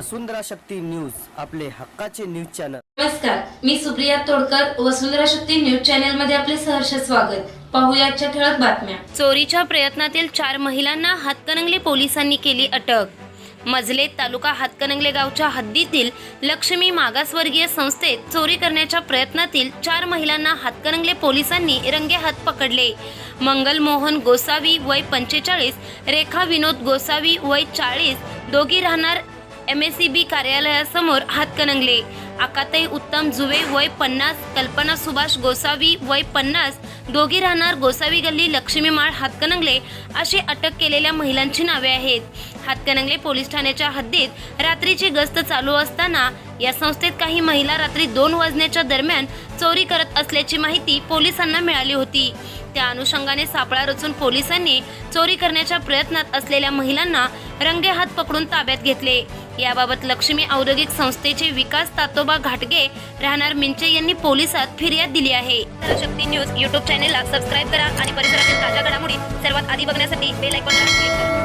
वसुंधरा Shakti news आपले हक्काचे news channel. नमस्कार मी सुप्रिया तोडकर वसुंधरा शक्ती न्यूज चॅनलमध्ये आपले सहर्ष स्वागत. पाहुयाच्या ठळक बातम्या. चोरीच्या प्रयत्नातील चार महिलांना हातकणंगले पोलिसांनी केली अटक. मजले तालुका हातकणंगले गावच्या हद्दीतील लक्ष्मी मागासवर्गीय संस्थेत चोरी करण्याच्या प्रयत्नातील चार महिलांना हातकणंगले पोलिसांनी रंगेहात पकडले. मंगल मोहन गोसावी वय पंचेचाळीस रेखा विनोद गोसावी वय चाळीस दोघी राहणार एम एस सी बी कार्यालयासमोर हातकणंगले आकाताई उत्तम जुवे वय पन्नास कल्पना सुभाष गोसावी वय पन्नास दोघी राहणार गोसावी गल्ली लक्ष्मीमाळ हातकणंगले अशी अटक केलेल्या महिलांची नावे आहेत. हातकणंगले पोलीस ठाण्याच्या हद्दीत रात्रीची गस्त चालू असताना या संस्थेत काही महिला रात्री दोन वाजण्याच्या दरम्यान चोरी करत असल्याची माहिती पोलिसांना मिळाली होती. त्या अनुषंगाने सापळा रचून पोलिसांनी चोरी करण्याच्या प्रयत्नात असलेल्या महिलांना रंगेहात पकडून ताब्यात घेतले. याबाबत लक्ष्मी औद्योगिक संस्थेचे विकास तातोबा घाटगे राहणार मिंचे यांनी पोलिसात फिर्याद दिली आहे. शक्ती न्यूज युट्यूब चॅनेलला सबस्क्राईब करा आणि परिसरातील ताज्या घडामोडी सर्वात आधी बघण्यासाठी बेल आयकॉनला क्लिक करा.